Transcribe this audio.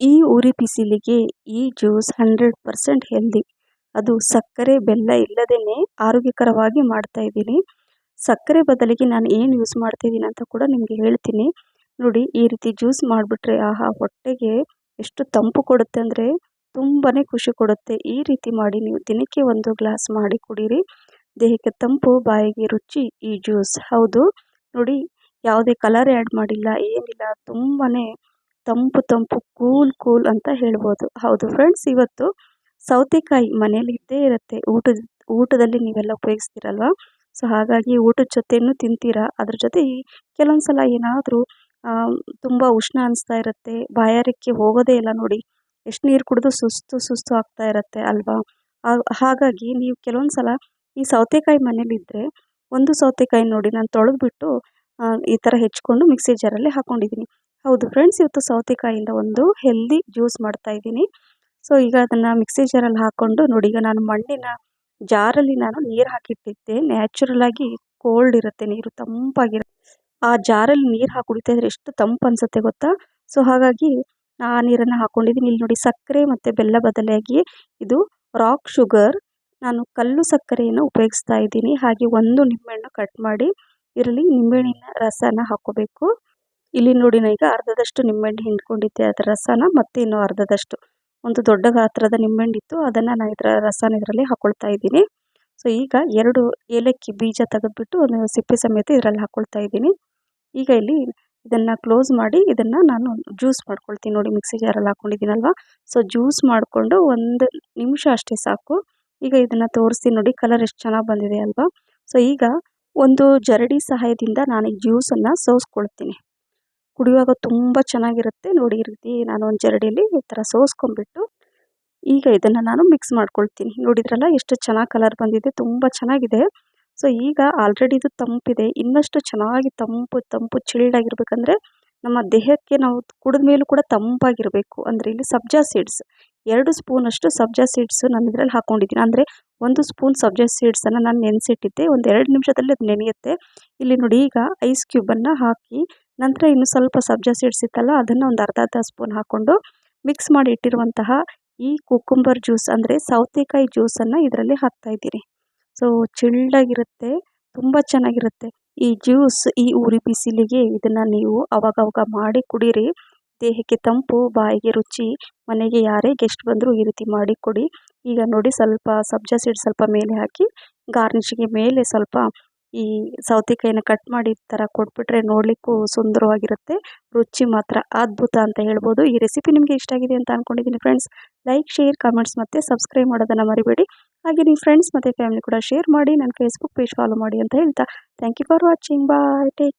ಈ ಉರಿ ಬಿಸಿಲಿಗೆ ಈ ಜ್ಯೂಸ್ ಹಂಡ್ರೆಡ್ ಪರ್ಸೆಂಟ್ ಹೆಲ್ದಿ. ಅದು ಸಕ್ಕರೆ ಬೆಲ್ಲ ಇಲ್ಲದೇನೆ ಆರೋಗ್ಯಕರವಾಗಿ ಮಾಡ್ತಾ ಇದ್ದೀನಿ. ಸಕ್ಕರೆ ಬದಲಿಗೆ ನಾನು ಏನು ಯೂಸ್ ಮಾಡ್ತಿದ್ದೀನಿ ಅಂತ ಕೂಡ ನಿಮಗೆ ಹೇಳ್ತೀನಿ. ನೋಡಿ, ಈ ರೀತಿ ಜ್ಯೂಸ್ ಮಾಡಿಬಿಟ್ರೆ ಆಹಾ, ಹೊಟ್ಟೆಗೆ ಎಷ್ಟು ತಂಪು ಕೊಡುತ್ತೆ ಅಂದರೆ ತುಂಬಾ ಖುಷಿ ಕೊಡುತ್ತೆ. ಈ ರೀತಿ ಮಾಡಿ ನೀವು ದಿನಕ್ಕೆ ಒಂದು ಗ್ಲಾಸ್ ಮಾಡಿ ಕುಡೀರಿ. ದೇಹಕ್ಕೆ ತಂಪು, ಬಾಯಿಗೆ ರುಚಿ, ಈ ಜ್ಯೂಸ್. ಹೌದು. ನೋಡಿ, ಯಾವುದೇ ಕಲರ್ ಆ್ಯಡ್ ಮಾಡಿಲ್ಲ, ಏನಿಲ್ಲ ತುಂಬಾ ತಂಪು ತಂಪು ಕೂಲ್ ಕೂಲ್ ಅಂತ ಹೇಳ್ಬೋದು. ಹೌದು ಫ್ರೆಂಡ್ಸ್ ಇವತ್ತು ಸೌತೆಕಾಯಿ ಮನೇಲಿ ಇದ್ದೇ ಇರುತ್ತೆ. ಊಟದ, ಊಟದಲ್ಲಿ ನೀವೆಲ್ಲ ಉಪಯೋಗಿಸ್ತೀರಲ್ವ? ಸೊ ಹಾಗಾಗಿ ಊಟದ ಜೊತೆನೂ ತಿಂತೀರಾ? ಅದ್ರ ಜೊತೆ ಕೆಲವೊಂದು ಸಲ ಏನಾದರೂ ತುಂಬ ಉಷ್ಣ ಅನಿಸ್ತಾ ಇರುತ್ತೆ. ಬಾಯಾರಿಕೆ ಹೋಗೋದೇ ಇಲ್ಲ ನೋಡಿ. ಎಷ್ಟು ನೀರು ಕುಡಿದು ಸುಸ್ತು ಸುಸ್ತು ಆಗ್ತಾ ಇರುತ್ತೆ ಅಲ್ವಾ? ಹಾಗಾಗಿ ನೀವು ಕೆಲವೊಂದು ಸಲ ಈ ಸೌತೆಕಾಯಿ ಮನೇಲಿದ್ದರೆ ಒಂದು ಸೌತೆಕಾಯಿ ನೋಡಿ ನಾನು ತೊಳೆದ್ಬಿಟ್ಟು ಈ ಥರ ಹೆಚ್ಕೊಂಡು ಮಿಕ್ಸಿ ಜಾರಲ್ಲಿ ಹಾಕ್ಕೊಂಡಿದ್ದೀನಿ ಹೌದು ಫ್ರೆಂಡ್ಸ್ ಇವತ್ತು ಸೌತೆಕಾಯಿಂದ ಒಂದು ಹೆಲ್ದಿ ಜ್ಯೂಸ್ ಮಾಡ್ತಾ ಇದ್ದೀನಿ. ಸೊ ಈಗ ಅದನ್ನು ಮಿಕ್ಸಿ ಜಾರಲ್ಲಿ ಹಾಕ್ಕೊಂಡು ನೋಡಿ, ಈಗ ನಾನು ಮಣ್ಣಿನ ಜಾರಲ್ಲಿ ನಾನು ನೀರು ಹಾಕಿಟ್ಟಿದ್ದೆ. ನ್ಯಾಚುರಲಾಗಿ ಕೋಲ್ಡ್ ಇರುತ್ತೆ, ನೀರು ತಂಪಾಗಿರುತ್ತೆ ಆ ಜಾರಲ್ಲಿ ನೀರು ಹಾಕಿ ಕುಡಿತಾ ಇದ್ರೆ ಎಷ್ಟು ತಂಪು ಅನಿಸುತ್ತೆ ಗೊತ್ತಾ? ಸೊ ಹಾಗಾಗಿ ಆ ನೀರನ್ನು ಹಾಕ್ಕೊಂಡಿದ್ದೀನಿ ಇಲ್ಲಿ ನೋಡಿ ಸಕ್ಕರೆ ಮತ್ತು ಬೆಲ್ಲ ಬದಲಾಗಿ ಇದು ರಾಕ್ ಶುಗರ್ ನಾನು ಕಲ್ಲು ಸಕ್ಕರೆಯನ್ನು ಉಪಯೋಗಿಸ್ತಾ ಇದ್ದೀನಿ. ಹಾಗೆ ಒಂದು ನಿಂಬೆಹಣ್ಣು ಕಟ್ ಮಾಡಿ ಇದರಲ್ಲಿ ನಿಂಬೆಹಣ್ಣಿನ ರಸನ ಹಾಕ್ಕೋಬೇಕು ಇಲ್ಲಿ ನೋಡಿ ಈಗ ಅರ್ಧದಷ್ಟು ನಿಂಬೆಹಣ್ಣು ಹಿಂಡ್ಕೊಂಡಿದ್ದೆ, ಅದರ ರಸನ ಮತ್ತೆ ಇನ್ನು ಅರ್ಧದಷ್ಟು. ಒಂದು ದೊಡ್ಡ ಗಾತ್ರದ ನಿಂಬೆಹಣ್ಣಿತ್ತು, ಅದನ್ನು ನಾನು ಇದರ ರಸನ ಇದರಲ್ಲಿ ಹಾಕ್ಕೊಳ್ತಾ ಇದ್ದೀನಿ. ಸೊ, ಈಗ ಎರಡು ಏಲಕ್ಕಿ ಬೀಜ ತೆಗೆದ್ಬಿಟ್ಟು ಒಂದು ಸಿಪ್ಪೆ ಸಮೇತ ಇದರಲ್ಲಿ ಹಾಕ್ಕೊಳ್ತಾ ಇದ್ದೀನಿ. ಈಗ ಇಲ್ಲಿ ಇದನ್ನು ಕ್ಲೋಸ್ ಮಾಡಿ ಇದನ್ನು ನಾನು ಜ್ಯೂಸ್ ಮಾಡ್ಕೊಳ್ತೀನಿ ನೋಡಿ ಮಿಕ್ಸಿ ಜಾರಲ್ಲಿ ಹಾಕ್ಕೊಂಡಿದ್ದೀನಲ್ವ ಸೊ ಜ್ಯೂಸ್ ಮಾಡಿಕೊಂಡು ಒಂದು ನಿಮಿಷ ಅಷ್ಟೇ ಸಾಕು. ಈಗ ಇದನ್ನು ತೋರಿಸ್ತೀನಿ ನೋಡಿ ಕಲರ್ ಎಷ್ಟು ಚೆನ್ನಾಗಿ ಬಂದಿದೆ ಅಲ್ವಾ? ಸೊ ಈಗ ಒಂದು ಜರಡಿ ಸಹಾಯದಿಂದ ನಾನು ಈ ಜ್ಯೂಸನ್ನು ಸೋಸ್ಕೊಳ್ತೀನಿ. ಕುಡಿಯುವಾಗ ತುಂಬ ಚೆನ್ನಾಗಿರುತ್ತೆ. ನೋಡಿ ಈ ರೀತಿ ನಾನು ಒಂದು ಜರಡಿಯಲ್ಲಿ ಈ ಥರ ಸೋಸ್ಕೊಂಡ್ಬಿಟ್ಟು ಈಗ ಇದನ್ನು ನಾನು ಮಿಕ್ಸ್ ಮಾಡ್ಕೊಳ್ತೀನಿ. ನೋಡಿದ್ರಲ್ಲ ಎಷ್ಟು ಚೆನ್ನಾಗಿ ಕಲರ್ ಬಂದಿದೆ. ತುಂಬ ಚೆನ್ನಾಗಿದೆ. ಸೊ ಈಗ ಆಲ್ರೆಡಿ ಇದು ತಂಪಿದೆ. ಇನ್ನಷ್ಟು ಚೆನ್ನಾಗಿ ತಂಪು ತಂಪು ಚಿಲ್ಡ್ ಆಗಿರ್ಬೇಕಂದ್ರೆ ನಮ್ಮ ದೇಹಕ್ಕೆ ನಾವು ಕುಡಿದ ಮೇಲೂ ಕೂಡ ತಂಪಾಗಿರಬೇಕು. ಅಂದರೆ ಇಲ್ಲಿ ಸಬ್ಜಾ ಸೀಡ್ಸ್ ಎರಡು ಸ್ಪೂನಷ್ಟು ಸಬ್ಜಾ ಸೀಡ್ಸ್ ನಾನು ಇದರಲ್ಲಿ ಹಾಕ್ಕೊಂಡಿದ್ದೀನಿ ಅಂದರೆ ಒಂದು ಸ್ಪೂನ್ ಸಬ್ಜಾ ಸೀಡ್ಸನ್ನು ನಾನು ನೆನೆಸಿಟ್ಟಿದ್ದೆ. ಒಂದು ಎರಡು ನಿಮಿಷದಲ್ಲಿ ಅದು ನೆನೆಯುತ್ತೆ. ಇಲ್ಲಿ ನೋಡಿ ಈಗ ಐಸ್ ಕ್ಯೂಬನ್ನು ಹಾಕಿ ನಂತರ ಇನ್ನು ಸ್ವಲ್ಪ ಸಬ್ಜಾ ಸೀಡ್ಸ್ ಇತ್ತಲ್ಲ, ಅದನ್ನು ಒಂದು ಅರ್ಧ ಅರ್ಧ ಸ್ಪೂನ್ ಹಾಕ್ಕೊಂಡು ಮಿಕ್ಸ್ ಮಾಡಿ ಇಟ್ಟಿರುವಂತಹ ಈ ಕುಕುಂಬರ್ ಜ್ಯೂಸ್ ಅಂದರೆ ಸೌತೆಕಾಯಿ ಜ್ಯೂಸನ್ನು ಇದರಲ್ಲಿ ಹಾಕ್ತಾ ಇದ್ದೀನಿ ಸೊ ಚಿಲ್ಡಾಗಿರುತ್ತೆ ತುಂಬ ಚೆನ್ನಾಗಿರುತ್ತೆ. ಈ ಜ್ಯೂಸ್ ಈ ಉರಿ ಬಿಸಿಲಿಗೆ ಇದನ್ನು ನೀವು ಅವಾಗವಾಗ ಮಾಡಿ ಕುಡೀರಿ. ದೇಹಕ್ಕೆ ತಂಪು, ಬಾಯಿಗೆ ರುಚಿ, ಮನೆಗೆ ಯಾರೇ ಗೆಸ್ಟ್ ಬಂದರೂ ಈ ರೀತಿ ಮಾಡಿ ಕೊಡಿ. ಈಗ ನೋಡಿ ಸ್ವಲ್ಪ ಸಬ್ಜಾ ಸೀಡ್ ಸ್ವಲ್ಪ ಮೇಲೆ ಹಾಕಿ ಗಾರ್ನಿಷಿಗೆ ಮೇಲೆ ಸ್ವಲ್ಪ ಈ ಸೌತೆಕಾಯಿನ ಕಟ್ ಮಾಡಿ ಥರ ಕೊಟ್ಬಿಟ್ರೆ ನೋಡಲಿಕ್ಕೂ ಸುಂದರವಾಗಿರುತ್ತೆ. ರುಚಿ ಮಾತ್ರ ಅದ್ಭುತ ಅಂತ ಹೇಳ್ಬೋದು. ಈ ರೆಸಿಪಿ ನಿಮಗೆ ಇಷ್ಟ ಆಗಿದೆ ಅಂತ ಅಂದ್ಕೊಂಡಿದ್ದೀನಿ ಫ್ರೆಂಡ್ಸ್ ಲೈಕ್ ಶೇರ್ ಕಮೆಂಟ್ಸ್ ಮತ್ತು ಸಬ್ಸ್ಕ್ರೈಬ್ ಮಾಡೋದನ್ನು ಮರಿಬೇಡಿ. ಹಾಗೆ ನಿಮ್ಮ ಫ್ರೆಂಡ್ಸ್ ಮತ್ತು ಫ್ಯಾಮಿಲಿ ಕೂಡ ಶೇರ್ ಮಾಡಿ ನನ್ನ ಫೇಸ್ಬುಕ್ ಪೇಜ್ ಫಾಲೋ ಮಾಡಿ ಅಂತ ಹೇಳ್ತಾ. Thank you for watching bye take